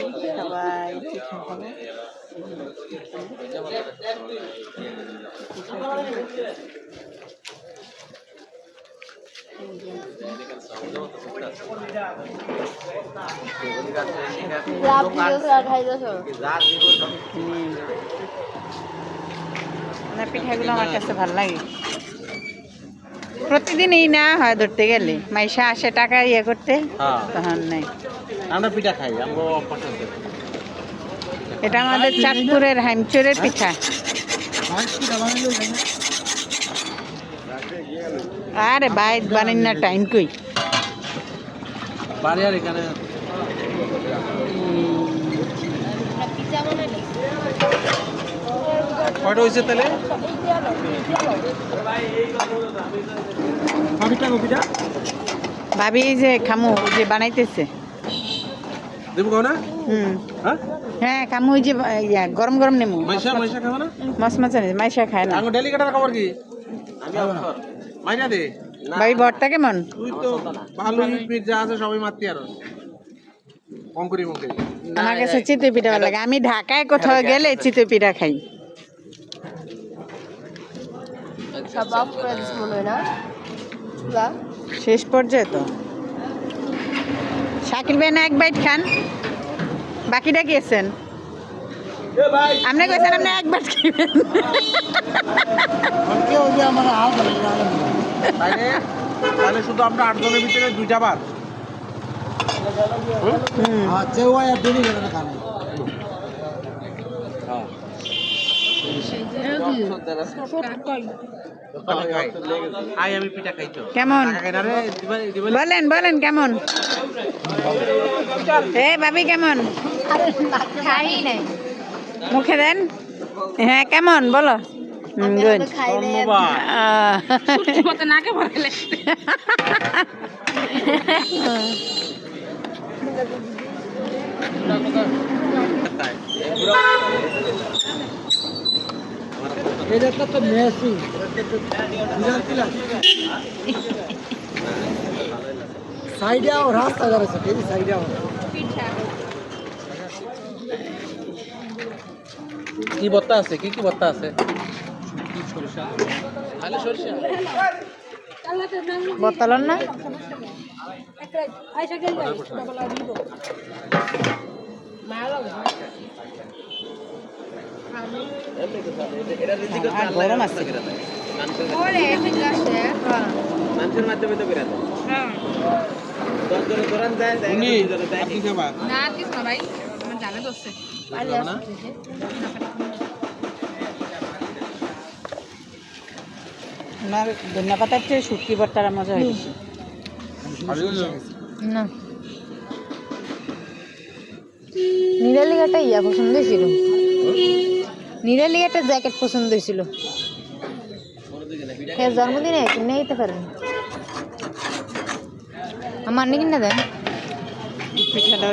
বসছি সবাই পিঠা খাব না পিঠাগুলো আমার কাছে ভালো লাগে। প্রতিদিনই না হয় ধরতে গেলে। মাইশা আসে টাকা ইয়ে করতে হ্যাঁ। তখন নেই আমরা পিঠা খাই আমরা পছন্দ এটা আমাদের চাঁদপুরের হাইমচুরের পিঠা। আরে বাইর বানাই না টাইম কই? বাড়ি আর এখানে কয়টা হয়েছে তাহলে? ভাবি যে খামু যে বানাইতেছে। দেবো কাও না? হ্যাঁ? হ্যাঁ খামু ওই যে ইয়া গরম গরম নেমু। মাইশা মাইশা খাব না? মাছ মাছ মাইশা খায় না। আঙ্গো ডেলি কাটার খবর কি? মাইনা দে। ভাবি ভর্তা কেমন? তুই তো ভালোই পিঠ আছে সবাই মারতি আর। কম করি কম করি আমার কাছে চিতই পিঠা ভালো লাগে। আমি ঢাকায় কোথাও গেলে চিতই পিঠা খাই। শেষ পর্যায়ে তো। শাকিল ভাই না এক বাইট খান? বাকিটা গিয়েছেন? আপনি কইছেন আপনি এক বাইট খাইবেন। তাহলে শুধু আমরা আট জনের ভিতরে দুইটা বার। হুম। আচ্ছা খাইতো কেমন? বলেন বলেন কেমন? এ ভাবি কেমন? মুখে দেন। হ্যাঁ কেমন? বলো। গুড ধন্যবাদ কি বত্তা আছে কি কি বত্তা আছে খালি সরিষা বোতলন না আর গরম আমার ধনিয়া পাতার চেয়ে শুটকি ভর্তার মজা হয় বেশি না নিরালিগাটা ইয়া পছন্দ হয়েছিল নিরালিগাটা জ্যাকেট পছন্দ হয়েছিল। হ্যাঁ জন্মদিনে কিনে দিতে পারেন। আমার নিয়ে না দেন। পিঠাটা